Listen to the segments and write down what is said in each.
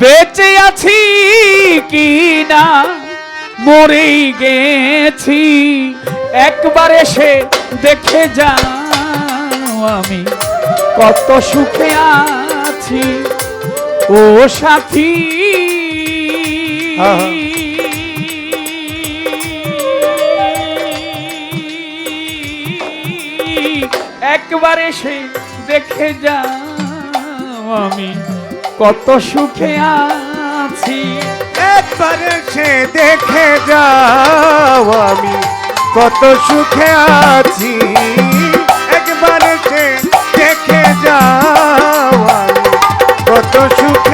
বেঁচে আছি কি না মরেই গেছি। একবার এসে দেখে যাও আমি কত সুখে আছি। ও সাথী। আহা। একবার এসে দেখে যাও আমি কত সুখে আছি। একবার সে দেখে যাও আমি, কত সুখে আছি। একবার সে দেখে যাও আমি, কত সুখে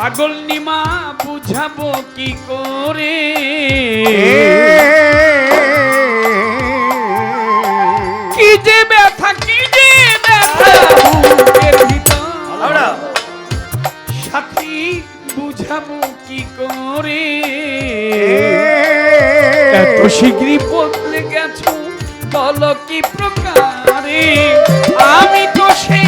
পাগল নিমা বুঝাবো কি করে? কি যে ব্যথা কি যে ব্যথা সাথী বুঝাবো কি করে? এত শীঘ্রই বদলে গেছো বলো কি প্রকারে? আমি তো সে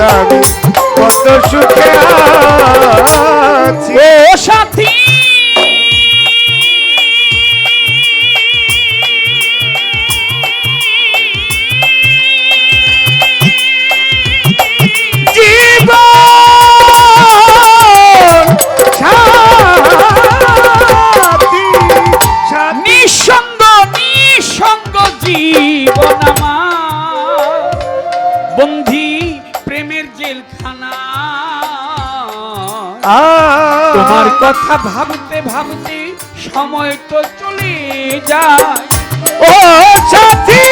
Chicago. জেলখানা। তোমার কথা ভাবতে ভাবতে সময় তো চলে যায়। ও সাথী সাথী!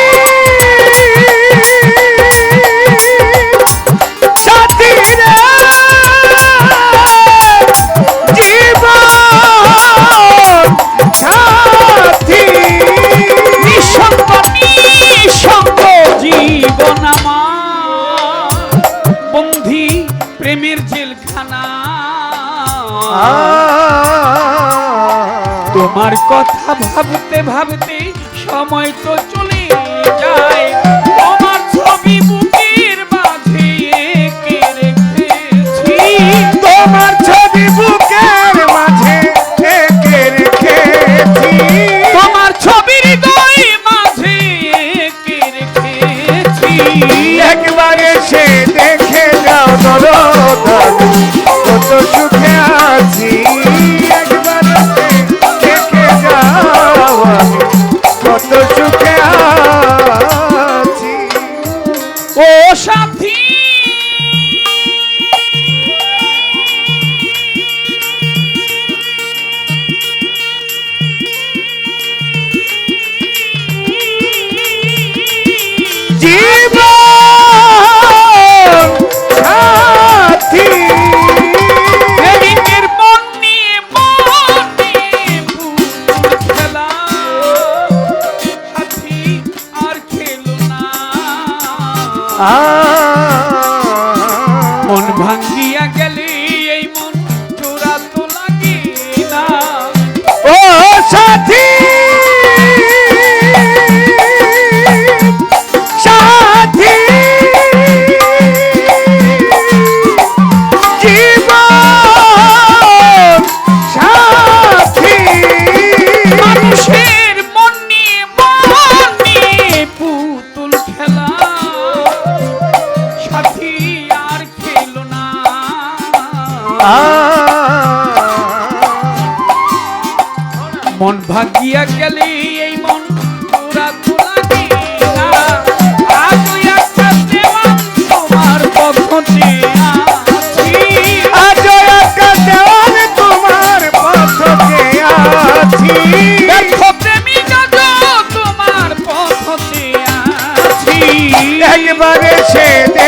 তোমার কথা ভাবতে ভাবতে সময় তো চলে মন ভাঙ্গিয়া গেলে chete